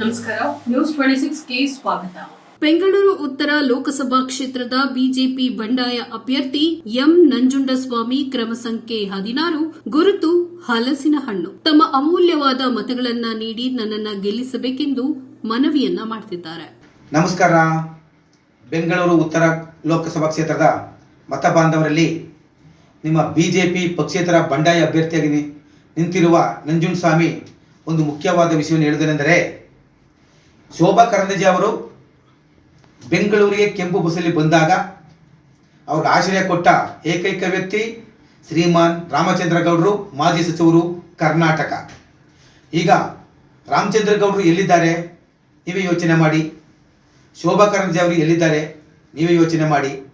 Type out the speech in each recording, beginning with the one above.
ನಮಸ್ಕಾರ news twenty ಸಿಕ್ಸ್ಗೆ ಸ್ವಾಗತ. ಬೆಂಗಳೂರು ಉತ್ತರ ಲೋಕಸಭಾ ಕ್ಷೇತ್ರದ ಬಿಜೆಪಿ ಬಂಡಾಯ ಅಭ್ಯರ್ಥಿ ಎಂ ನಂಜುಂಡಸ್ವಾಮಿ ಕ್ರಮ ಸಂಖ್ಯೆ ಹದಿನಾರು ಗುರುತು ಹಲಸಿನ ಹಣ್ಣು ತಮ್ಮ ಅಮೂಲ್ಯವಾದ ಮತಗಳನ್ನ ನೀಡಿ ನನ್ನನ್ನ ಗೆಲ್ಲಿಸಬೇಕೆಂದು ಮನವಿಯನ್ನ ಮಾಡ್ತಿದ್ದಾರೆ. ನಮಸ್ಕಾರ. ಬೆಂಗಳೂರು ಉತ್ತರ ಲೋಕಸಭಾ ಕ್ಷೇತ್ರದ ಮತ ಬಾಂಧವರಲ್ಲಿ ನಿಮ್ಮ ಬಿಜೆಪಿ ಜೆ ಪಿ ಪಕ್ಷೇತರ ಬಂಡಾಯ ಅಭ್ಯರ್ಥಿಯಾಗಿ ನಿಂತಿರುವ ನಂಜುಂಡಸ್ವಾಮಿ ಒಂದು ಮುಖ್ಯವಾದ ವಿಷಯವನ್ನು ಹೇಳುವುದೇನೆಂದರೆ ಶೋಭಾ ಕರಂದಜೆ ಅವರು ಬೆಂಗಳೂರಿಗೆ ಕೆಂಪು ಬಸ್ಸಲ್ಲಿ ಬಂದಾಗ ಅವ್ರಿಗೆ ಆಶ್ರಯ ಕೊಟ್ಟ ಏಕೈಕ ವ್ಯಕ್ತಿ ಶ್ರೀಮಾನ್ ರಾಮಚಂದ್ರ ಗೌಡರು ಮಾಜಿ ಸಚಿವರು ಕರ್ನಾಟಕ. ಈಗ ರಾಮಚಂದ್ರ ಗೌಡರು ಎಲ್ಲಿದ್ದಾರೆ? ನೀವೇ ಯೋಚನೆ ಮಾಡಿ. ಶೋಭಾ ಕರಂದ್ಲಾಜೆ ಅವರು ಎಲ್ಲಿದ್ದಾರೆ? ನೀವೇ ಯೋಚನೆ ಮಾಡಿ.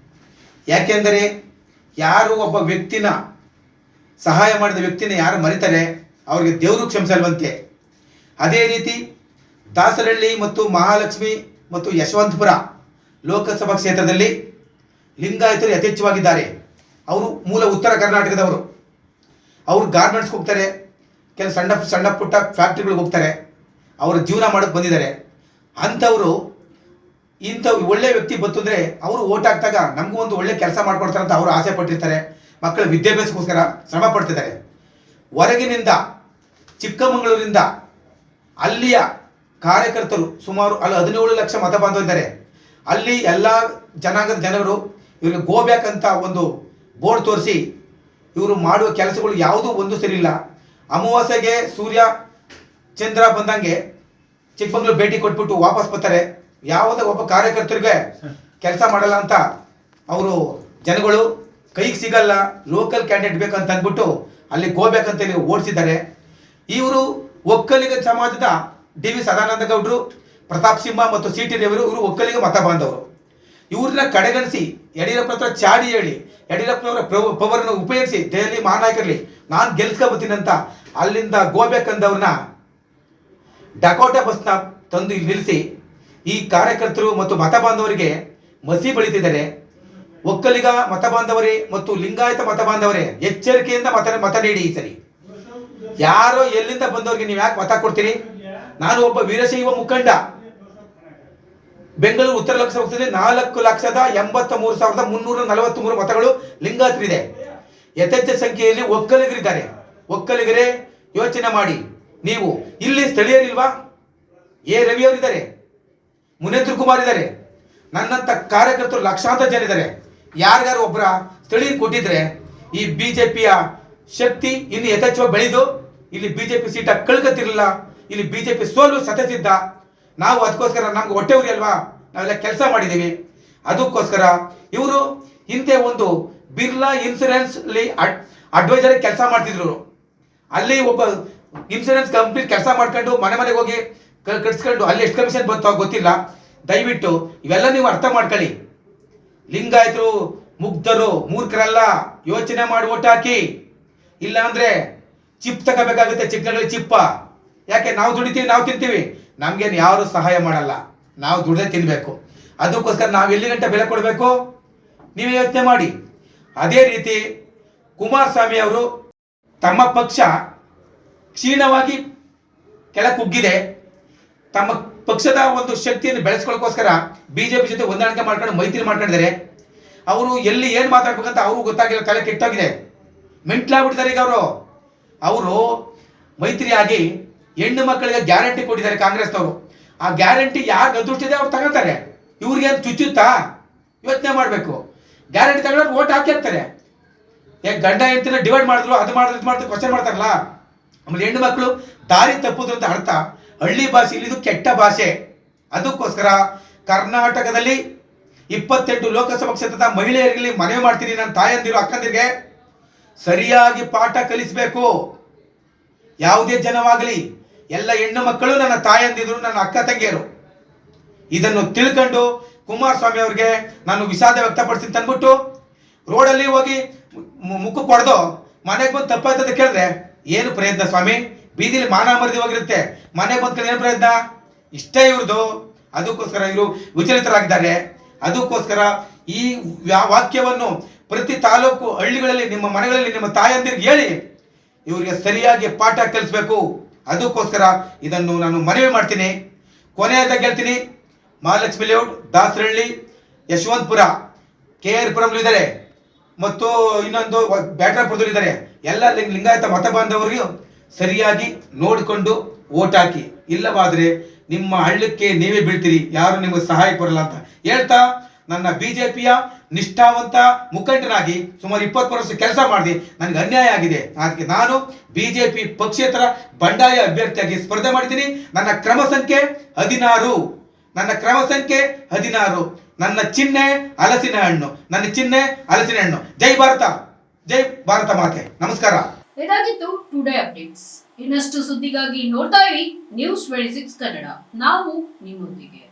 ಯಾಕೆಂದರೆ ಯಾರು ಒಬ್ಬ ವ್ಯಕ್ತಿನ ಸಹಾಯ ಮಾಡಿದ ವ್ಯಕ್ತಿನ ಯಾರು ಮರಿತಾರೆ? ಅವರಿಗೆ ದೇವರು ಕ್ಷಮಿಸಲ್ವಂತೆ. ಅದೇ ರೀತಿ ದಾಸರಹಳ್ಳಿ ಮತ್ತು ಮಹಾಲಕ್ಷ್ಮಿ ಮತ್ತು ಯಶವಂತಪುರ ಲೋಕಸಭಾ ಕ್ಷೇತ್ರದಲ್ಲಿ ಲಿಂಗಾಯತರು ಯಥೇಚ್ಛವಾಗಿದ್ದಾರೆ. ಅವರು ಮೂಲ ಉತ್ತರ ಕರ್ನಾಟಕದವರು. ಅವರು ಗಾರ್ಮೆಂಟ್ಸ್ಗೆ ಹೋಗ್ತಾರೆ. ಕೆಲವು ಸಣ್ಣ ಸಣ್ಣ ಪುಟ್ಟ ಫ್ಯಾಕ್ಟ್ರಿಗಳಿಗೆ ಹೋಗ್ತಾರೆ. ಅವರು ಜೀವನ ಮಾಡೋಕ್ಕೆ ಬಂದಿದ್ದಾರೆ. ಅಂಥವರು, ಇಂಥ ಒಳ್ಳೆ ವ್ಯಕ್ತಿ ಬಂತು ಅಂದರೆ ಅವರು ಓಟ್ ಹಾಕಿದಾಗ ನಮಗೂ ಒಂದು ಒಳ್ಳೆ ಕೆಲಸ ಮಾಡ್ಕೊಡ್ತಾರೆ ಅಂತ ಅವರು ಆಸೆ ಪಟ್ಟಿರ್ತಾರೆ. ಮಕ್ಕಳ ವಿದ್ಯಾಭ್ಯಾಸಕ್ಕೋಸ್ಕರ ಶ್ರಮ ಪಡ್ತಿದ್ದಾರೆ. ಹೊರಗಿನಿಂದ ಚಿಕ್ಕಮಗಳೂರಿಂದ ಅಲ್ಲಿಯ ಕಾರ್ಯಕರ್ತರು ಸುಮಾರು ಅಲ್ಲಿ ಹದಿನೇಳು ಲಕ್ಷ ಮತ ಬಾಂಧವಿದ್ದಾರೆ ಅಲ್ಲಿ ಎಲ್ಲ ಜನಾಂಗದ ಜನರು ಇವರಿಗೆ ಗೋ ಬ್ಯಾಕ್ ಅಂತ ಒಂದು ಬೋರ್ಡ್ ತೋರಿಸಿ ಇವರು ಮಾಡುವ ಕೆಲಸಗಳು ಯಾವುದೂ ಒಂದು ಸರಿಯಿಲ್ಲ. ಅಮಾವಾಸ್ಯೆಗೆ ಸೂರ್ಯ, ಚಂದ್ರ ಬಂದಂಗೆ ಚಿಕ್ಕಮಂಗ್ಳೂರು ಭೇಟಿ ಕೊಟ್ಬಿಟ್ಟು ವಾಪಸ್ ಬರ್ತಾರೆ. ಯಾವುದೇ ಒಬ್ಬ ಕಾರ್ಯಕರ್ತರಿಗೆ ಕೆಲಸ ಮಾಡಲ್ಲ ಅಂತ ಅವರು ಜನಗಳು ಕೈಗೆ ಸಿಗಲ್ಲ ಲೋಕಲ್ ಕ್ಯಾಂಡಿಡೇಟ್ ಬೇಕಂತ ಅಂದ್ಬಿಟ್ಟು ಅಲ್ಲಿ ಗೋಬೇಕಂತ ಹೇಳಿ ಓಡಿಸಿದ್ದಾರೆ. ಇವರು ಒಕ್ಕಲಿಗ ಸಮಾಜದ ಡಿ ವಿ ಸದಾನಂದ ಗೌಡರು, ಪ್ರತಾಪ್ ಸಿಂಹ ಮತ್ತು ಸಿ ಟಿ ದೇವರು, ಇವರು ಒಕ್ಕಲಿಗ ಮತ ಬಾಂಧವರು. ಇವ್ರನ್ನ ಕಡೆಗಣಿಸಿ ಯಡಿಯೂರಪ್ಪ ಹತ್ರ ಚಾಡಿ ಹೇಳಿ, ಯಡಿಯೂರಪ್ಪನವರ ಪವರ್ನ ಉಪಯೋಗಿಸಿ ದೆಹಲಿ ಮಹಾನಾಯಕರಲ್ಲಿ ನಾನು ಗೆಲ್ಸ್ಕೊಬತ್ತೀನಿ ಅಂತ ಅಲ್ಲಿಂದ ಗೋಬೇಕಂದವ್ರನ್ನ ಡಕೋಟಾ ಬಸ್ನ ತಂದು ಇಲ್ಲಿ ನಿಲ್ಲಿಸಿ, ಈ ಕಾರ್ಯಕರ್ತರು ಮತ್ತು ಮತ ಬಾಂಧವರಿಗೆ ಮಸಿ ಬಳಿತಿದ್ದಾರೆ. ಒಕ್ಕಲಿಗ ಮತ ಬಾಂಧವರೇ ಮತ್ತು ಲಿಂಗಾಯತ ಮತ ಬಾಂಧವರೇ, ಎಚ್ಚರಿಕೆಯಿಂದ ಮತ ಮತ ನೀಡಿ ಈ ಸರಿ. ಯಾರೋ ಎಲ್ಲಿಂದ ಬಂದವರಿಗೆ ನೀವು ಯಾಕೆ ಮತ ಕೊಡ್ತೀರಿ? ನಾನು ಒಬ್ಬ ವೀರಶೈವ ಮುಖಂಡ. ಬೆಂಗಳೂರು ಉತ್ತರ ಲೋಕಸಭಾ ಕ್ಷೇತ್ರದಲ್ಲಿ ನಾಲ್ಕು ಲಕ್ಷದ ಎಂಬತ್ತ ಮೂರು ಸಾವಿರದ ಮುನ್ನೂರ ನಲವತ್ತ್ ಮೂರು ಮತಗಳು ಲಿಂಗಾತ್ರಿದೆ ಯಥೇಚ್ಛ ಸಂಖ್ಯೆಯಲ್ಲಿ ಒಕ್ಕಲಿಗರಿದ್ದಾರೆ. ಒಕ್ಕಲಿಗರೇ, ಯೋಚನೆ ಮಾಡಿ. ನೀವು ಇಲ್ಲಿ ಸ್ಥಳೀಯರಿಲ್ವಾ? ಎ. ರವಿ ಅವರಿದ್ದಾರೆ. ಮುನೇಂದ್ರ ಕುಮಾರ್ ಇದ್ದಾರೆ. ನನ್ನಂತ ಕಾರ್ಯಕರ್ತರು ಲಕ್ಷಾಂತರ ಜನ ಇದ್ದಾರೆ. ಯಾರ್ಯಾರು ಒಬ್ಬರ ಸ್ಥಳೀಯ ಕೊಟ್ಟಿದ್ರೆ ಈ ಬಿಜೆಪಿಯ ಶಕ್ತಿ ಇನ್ನು ಯಥೇಚ್ಛವಾಗಿ ಬೆಳೆದು ಇಲ್ಲಿ ಬಿಜೆಪಿ ಸೀಟ ಕಳ್ಕತ್ತಿರಲಿಲ್ಲ. ಇಲ್ಲಿ ಬಿಜೆಪಿ ಸೋಲು ಸತಸಿದ್ದ ನಾವು ಅದಕ್ಕೋಸ್ಕರ ನಮ್ಗೆ ಹೊಟ್ಟೆ ಉರಿ ಅಲ್ವಾ? ನಾವೆಲ್ಲ ಕೆಲಸ ಮಾಡಿದ್ದೀವಿ. ಅದಕ್ಕೋಸ್ಕರ ಇವರು ಹಿಂದೆ ಒಂದು ಬಿರ್ಲಾ ಇನ್ಸೂರೆನ್ಸ್ ಅಡ್ವೈಸರ್ ಕೆಲಸ ಮಾಡ್ತಿದ್ರು. ಅಲ್ಲಿ ಒಬ್ಬ ಇನ್ಸೂರೆನ್ಸ್ ಕಂಪ್ನಿ ಕೆಲಸ ಮಾಡ್ಕೊಂಡು ಮನೆ ಮನೆಗೆ ಹೋಗಿ ಕಟ್ಸ್ಕೊಂಡು ಅಲ್ಲಿ ಎಷ್ಟು ಕಮಿಷನ್ ಬಂತೋ ಗೊತ್ತಿಲ್ಲ. ದಯವಿಟ್ಟು ಇವೆಲ್ಲ ನೀವು ಅರ್ಥ ಮಾಡ್ಕೊಳ್ಳಿ. ಲಿಂಗಾಯತರು, ಮುಗ್ಧರು, ಮೂರ್ಖರಲ್ಲ. ಯೋಚನೆ ಮಾಡಿ ಓಟ್ ಹಾಕಿ. ಇಲ್ಲ ಅಂದ್ರೆ ಚಿಪ್ ತಗೋಬೇಕಾಗುತ್ತೆ ಚಿಕ್ಕಗಳಲ್ಲಿ ಚಿಪ್ಪ. ಯಾಕೆ ನಾವು ದುಡಿತೀವಿ, ನಾವು ತಿಂತೀವಿ? ನಮ್ಗೇನು ಯಾರು ಸಹಾಯ ಮಾಡಲ್ಲ. ನಾವು ದುಡ್ದೇ ತಿನ್ಬೇಕು. ಅದಕ್ಕೋಸ್ಕರ ನಾವು ಎಲ್ಲಿ ಗಂಟೆ ಬೆಲೆ ಕೊಡಬೇಕು? ನೀವು ಯೋಚನೆ ಮಾಡಿ. ಅದೇ ರೀತಿ ಕುಮಾರಸ್ವಾಮಿ ಅವರು ತಮ್ಮ ಪಕ್ಷ ಕ್ಷೀಣವಾಗಿ ಕೆಳ ಕುಗ್ಗಿದೆ. ತಮ್ಮ ಪಕ್ಷದ ಒಂದು ಶಕ್ತಿಯನ್ನು ಬೆಳೆಸ್ಕೊಳ್ಳೋಕ್ಕೋಸ್ಕರ ಬಿಜೆಪಿ ಜೊತೆ ಹೊಂದಾಣಿಕೆ ಮಾಡ್ಕೊಂಡು, ಮೈತ್ರಿ ಮಾಡ್ಕೊಂಡಿದ್ದಾರೆ. ಅವರು ಎಲ್ಲಿ ಏನು ಮಾತಾಡ್ಬೇಕಂತ ಅವ್ರಿಗೂ ಗೊತ್ತಾಗಿಲ್ಲ, ತಲೆ ಕೆಟ್ಟೋಗಿದೆ. ಮೆಂಟ್ಲಾಗ್ಬಿಟ್ಟಿದ್ದಾರೆ ಈಗ ಅವರು. ಅವರು ಮೈತ್ರಿಯಾಗಿ ಹೆಣ್ಣು ಮಕ್ಕಳಿಗೆ ಗ್ಯಾರಂಟಿ ಕೊಟ್ಟಿದ್ದಾರೆ ಕಾಂಗ್ರೆಸ್ನವರು. ಆ ಗ್ಯಾರಂಟಿ ಯಾರು ಅದೃಷ್ಟಿದೆ ಅವ್ರು ತಗೋತಾರೆ ಇವ್ರಿಗೆ ಚುಚ್ಚುತ್ತಾ? ಯೋಚನೆ ಮಾಡಬೇಕು. ಗ್ಯಾರಂಟಿ ತಗೊಂಡ್ರೆ ಓಟ್ ಹಾಕಿರ್ತಾರೆ ಯಾಕೆ ಗಂಡ ಹೆಂಡತಿನ ಡಿವೈಡ್ ಮಾಡಿದ್ರು, ಅದು ಮಾಡಿದ್ರು, ಇದು ಮಾಡಿದ್ರು ಕ್ವಶನ್ ಮಾಡ್ತಾರಲ್ಲ? ಆಮೇಲೆ ಹೆಣ್ಣು ಮಕ್ಕಳು ದಾರಿ ತಪ್ಪುದು ಅಂತ ಅರ್ಥ. ಹಳ್ಳಿ ಭಾಷೆಯಲ್ಲಿ ಇದು ಕೆಟ್ಟ ಭಾಷೆ. ಅದಕ್ಕೋಸ್ಕರ ಕರ್ನಾಟಕದಲ್ಲಿ ಇಪ್ಪತ್ತೆಂಟು ಲೋಕಸಭಾ ಕ್ಷೇತ್ರದ ಮಹಿಳೆಯರಿಗೆ ಮನವಿ ಮಾಡ್ತೀನಿ ನನ್ನ ತಾಯಂದಿರು, ಅಕ್ಕಂದಿರಿಗೆ. ಸರಿಯಾಗಿ ಪಾಠ ಕಲಿಸಬೇಕು. ಯಾವುದೇ ಜನವಾಗಲಿ. ಎಲ್ಲ ಹೆಣ್ಣು ಮಕ್ಕಳು ನನ್ನ ತಾಯಂದಿದ್ರು ನನ್ನ ಅಕ್ಕ ತಂಗಿಯರು. ಇದನ್ನು ತಿಳ್ಕೊಂಡು ಕುಮಾರಸ್ವಾಮಿ ಅವ್ರಿಗೆ ನಾನು ವಿಷಾದ ವ್ಯಕ್ತಪಡಿಸ್ತೀನಿ ತಂದ್ಬಿಟ್ಟು, ರೋಡಲ್ಲಿ ಹೋಗಿ ಮುಖ ಕೊಡ್ದು ಮನೆಗೆ ಬಂದು ತಪ್ಪಾಯ್ತದ ಕೇಳಿದ್ರೆ, ಏನು ಪ್ರಯತ್ನ ಸ್ವಾಮಿ? ಬೀದಿಲಿ ಮಾನ ಮರದಿ ಹೋಗಿರುತ್ತೆ. ಮನೆಗೆ ಬಂದ್ಕೊಂಡು ಏನು ಪ್ರಯತ್ನ? ಇಷ್ಟೇ ಇವ್ರದ್ದು ಅದಕ್ಕೋಸ್ಕರ ಇವರು ವಿಚಲಿತರಾಗಿದ್ದಾರೆ. ಅದಕ್ಕೋಸ್ಕರ ಈ ವಾಕ್ಯವನ್ನು ಪ್ರತಿ ತಾಲೂಕು ಹಳ್ಳಿಗಳಲ್ಲಿ, ನಿಮ್ಮ ಮನೆಗಳಲ್ಲಿ ನಿಮ್ಮ ತಾಯಂದಿರಿಗೆ ಹೇಳಿ, ಇವರಿಗೆ ಸರಿಯಾಗಿ ಪಾಠ ಕಲಿಸ್ಬೇಕು. ಅದಕ್ಕೋಸ್ಕರ ಇದನ್ನು ನಾನು ಮನವಿ ಮಾಡ್ತೀನಿ. ಕೊನೆಯದಾಗಿ ಹೇಳ್ತೀನಿ, Mahalakshmi layout Dasarahalli Yeshwanthpur K R Puram ಇದ್ದಾರೆ ಮತ್ತು ಇನ್ನೊಂದು ಬ್ಯಾಟ್ರಾಪುರದಲ್ಲಿ ಇದ್ದಾರೆ ಎಲ್ಲ ಲಿಂಗ- ಲಿಂಗಾಯತ ಮತ ಬಾಂಧವರಿಗೂ ಸರಿಯಾಗಿ ನೋಡಿಕೊಂಡು ಓಟ್ ಹಾಕಿ. ಇಲ್ಲವಾದ್ರೆ ನಿಮ್ಮ ಹಳ್ಳಕ್ಕೆ ನೀವೇ ಬೀಳ್ತೀರಿ. ಯಾರು ನಿಮಗೆ ಸಹಾಯ ಬರಲ್ಲ ಅಂತ ಹೇಳ್ತಾ ನನ್ನ ಬಿಜೆಪಿಯ ನಿಷ್ಠಾವಂತ ಮುಖಂಡನಾಗಿ ಸುಮಾರು ಇಪ್ಪತ್ತು ವರ್ಷ ಕೆಲಸ ಮಾಡಿದೆ. ನನಗೆ ಅನ್ಯಾಯ ಆಗಿದೆ. ಅದಕ್ಕೆ ನಾನು ಬಿಜೆಪಿ ಪಕ್ಷೇತರ ಬಂಡಾಯ ಅಭ್ಯರ್ಥಿಯಾಗಿ ಸ್ಪರ್ಧೆ ಮಾಡಿದ್ದೀನಿ. ನನ್ನ ಕ್ರಮ ಸಂಖ್ಯೆ ಹದಿನಾರು. ನನ್ನ ಕ್ರಮ ಸಂಖ್ಯೆ ಹದಿನಾರು. ನನ್ನ ಚಿಹ್ನೆ ಹಲಸಿನ ಹಣ್ಣು. ನನ್ನ ಚಿಹ್ನೆ ಹಲಸಿನ ಹಣ್ಣು. ಜೈ ಭಾರತ. ಜೈ ಭಾರತ ಮಾತೆ. ನಮಸ್ಕಾರ. ಇದಾಗಿತ್ತು ಟುಡೇ ಅಪ್ಡೇಟ್ಸ್ ಇನ್ನಷ್ಟು ಸುದ್ದಿಗಾಗಿ ನೋಡ್ತಾ ಇರಿ ನ್ಯೂಸ್ ಟ್ವೆಂಟಿ ಸಿಕ್ಸ್ ಕನ್ನಡ ನಾವು ನಿಮ್ಮೊಂದಿಗೆ.